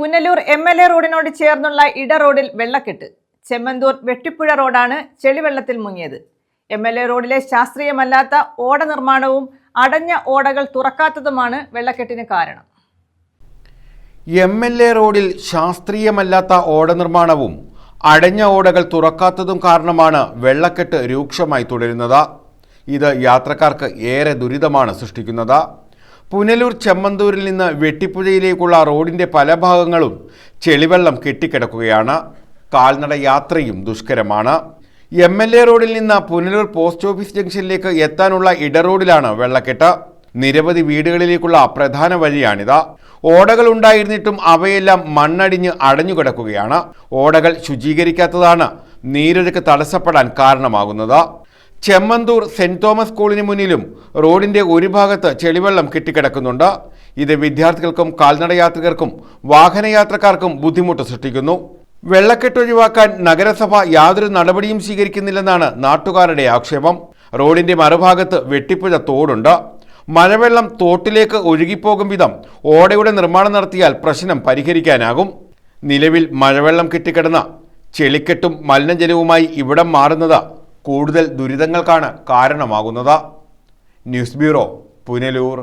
Punalur M L A റോഡിനോട് ചേർന്നുള്ള ഇട റോഡിൽ വെള്ളക്കെട്ട്. ചെമ്മന്തൂർ വെട്ടിപ്പുഴ റോഡാണ് ചെളിവെള്ളത്തിൽ മുങ്ങിയത്. എം എൽ എ റോഡിലെ ശാസ്ത്രീയമല്ലാത്ത ഓട നിർമ്മാണവും അടഞ്ഞ ഓടകൾ തുറക്കാത്തതുമാണ് വെള്ളക്കെട്ടിന് കാരണം. എം എൽ എ റോഡിൽ ശാസ്ത്രീയമല്ലാത്ത ഓട നിർമ്മാണവും അടഞ്ഞ ഓടകൾ തുറക്കാത്തതും കാരണമാണ് വെള്ളക്കെട്ട് രൂക്ഷമായി തുടരുന്നത്. ഇത് യാത്രക്കാർക്ക് ഏറെ ദുരിതമാണ് സൃഷ്ടിക്കുന്നത്. പുനലൂർ ചെമ്മന്തൂരിൽ നിന്ന് വെട്ടിപ്പുഴയിലേക്കുള്ള റോഡിന്റെ പല ഭാഗങ്ങളും ചെളിവെള്ളം കെട്ടിക്കിടക്കുകയാണ്. കാൽനട യാത്രയും ദുഷ്കരമാണ്. എം എൽ എ റോഡിൽ നിന്ന് പുനലൂർ പോസ്റ്റ് ഓഫീസ് ജംഗ്ഷനിലേക്ക് എത്താനുള്ള ഇടറോഡിലാണ് വെള്ളക്കെട്ട്. നിരവധി വീടുകളിലേക്കുള്ള പ്രധാന വഴിയാണിത്. ഓടകൾ ഉണ്ടായിരുന്നിട്ടും അവയെല്ലാം മണ്ണടിഞ്ഞ് അടഞ്ഞുകിടക്കുകയാണ്. ഓടകൾ ശുചീകരിക്കാത്തതാണ്. നീരൊഴുക്ക് തടസ്സപ്പെടാൻ കാരണമാകുന്നത്. ചെമ്മന്തൂർ സെന്റ് തോമസ് സ്കൂളിന് മുന്നിലും റോഡിന്റെ ഒരു ഭാഗത്ത് ചെളിവെള്ളം കെട്ടിക്കിടക്കുന്നുണ്ട്. ഇത് വിദ്യാർത്ഥികൾക്കും കാൽനടയാത്രികർക്കും വാഹനയാത്രക്കാർക്കും ബുദ്ധിമുട്ട് സൃഷ്ടിക്കുന്നു. വെള്ളക്കെട്ട് ഒഴിവാക്കാൻ നഗരസഭ യാതൊരു നടപടിയും സ്വീകരിക്കുന്നില്ലെന്നാണ് നാട്ടുകാരുടെ ആക്ഷേപം. റോഡിന്റെ മറുഭാഗത്ത് വെട്ടിപ്പുഴ തോടുണ്ട്. മഴവെള്ളം തോട്ടിലേക്ക് ഒഴുകിപ്പോകും വിധം ഓടയുടെ നിർമ്മാണം നടത്തിയാൽ പ്രശ്നം പരിഹരിക്കാനാകും. നിലവിൽ മഴവെള്ളം കെട്ടിക്കിടന്ന ചെളിക്കെട്ടും മലിനജലവുമായി ഇവിടം മാറുന്നത് കൂടുതൽ ദുരിതങ്ങൾക്കാണ് കാരണമാകുന്നത്. News bureau Punalur.